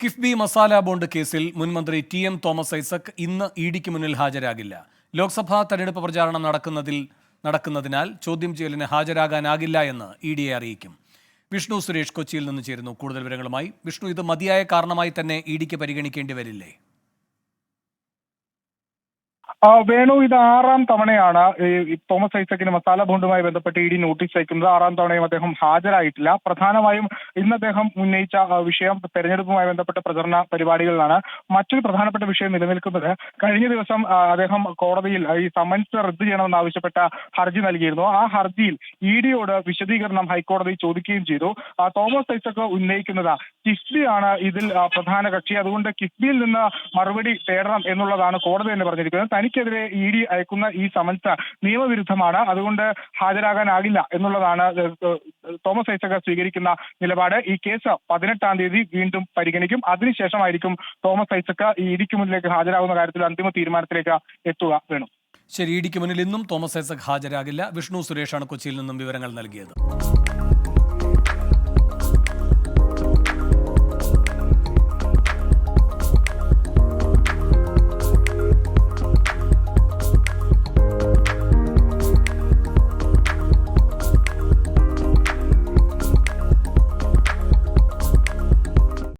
KIIFB masala bond കേസിൽ മുൻമന്ത്രി T M Thomas Isaac ഇന്ന് ഇ ഡിക്ക് മുന്നിൽ ഹാജരാകില്ല. ലോക്സഭാ തെരഞ്ഞെടുപ്പ് പ്രചാരണം നടക്കുന്നതിൽ നടക്കുന്നതിനാൽ ചോദ്യം ചെയ്യലിന് ഹാജരാകാനാകില്ല എന്ന് ഇ ഡിയെ അറിയിക്കും. വിഷ്ണു സുരേഷ് കൊച്ചിയിൽ നിന്ന് ചേരുന്നു കൂടുതൽ വിവരങ്ങളുമായി. വിഷ്ണു ഇത് മതിയായ കാരണമായി തന്നെ ഇ ഡിക്ക് പരിഗണിക്കേണ്ടി വരില്ലേ? വേണു ഇത് ആറാം തവണയാണ് ഈ തോമസ് ഐസക്കിന് മസാല ബോണ്ടുമായി ബന്ധപ്പെട്ട് ഇ ഡി നോട്ടീസ് അയക്കുന്നത്. ആറാം തവണയും അദ്ദേഹം ഹാജരായിട്ടില്ല. പ്രധാനമായും ഇന്ന് അദ്ദേഹം ഉന്നയിച്ച വിഷയം തെരഞ്ഞെടുപ്പുമായി ബന്ധപ്പെട്ട പ്രചരണ പരിപാടികളിലാണ്. മറ്റൊരു പ്രധാനപ്പെട്ട വിഷയം നിലനിൽക്കുന്നത് കഴിഞ്ഞ ദിവസം അദ്ദേഹം കോടതിയിൽ ഈ സമൻസ് റദ്ദ് ചെയ്യണമെന്ന് ആവശ്യപ്പെട്ട ഹർജി നൽകിയിരുന്നു. ആ ഹർജിയിൽ ഇ ഡിയോട് വിശദീകരണം ഹൈക്കോടതി ചോദിക്കുകയും ചെയ്തു. തോമസ് ഐസക് ഉന്നയിക്കുന്നത് കിഫ്ബിയാണ് ഇതിൽ പ്രധാന കക്ഷി. അതുകൊണ്ട് കിഫ്ബിയിൽ നിന്ന് മറുപടി തേടണം എന്നുള്ളതാണ് കോടതി തന്നെ പറഞ്ഞിരിക്കുന്നത്. തനിക്കെതിരെ ഇ ഡി അയക്കുന്ന ഈ സമൻസ് നിയമവിരുദ്ധമാണ്. അതുകൊണ്ട് ഹാജരാകാനാകില്ല എന്നുള്ളതാണ് തോമസ് ഐസക സ്വീകരിക്കുന്ന നിലപാട്. ഈ കേസ് പതിനെട്ടാം തീയതി വീണ്ടും പരിഗണിക്കും. അതിനുശേഷമായിരിക്കും തോമസ് ഐസക്ക ഈ ഡിക്ക് മുന്നിലേക്ക് ഹാജരാകുന്ന കാര്യത്തിൽ അന്തിമ തീരുമാനത്തിലേക്ക് എത്തുക വേണം. ശരി ഇടിക്ക് മുന്നിൽ ഇന്നും തോമസ് ഐസക് ഹാജരാകില്ല. വിഷ്ണു സുരേഷാണ് കൊച്ചിയിൽ നിന്നും വിവരങ്ങൾ നൽകിയത്.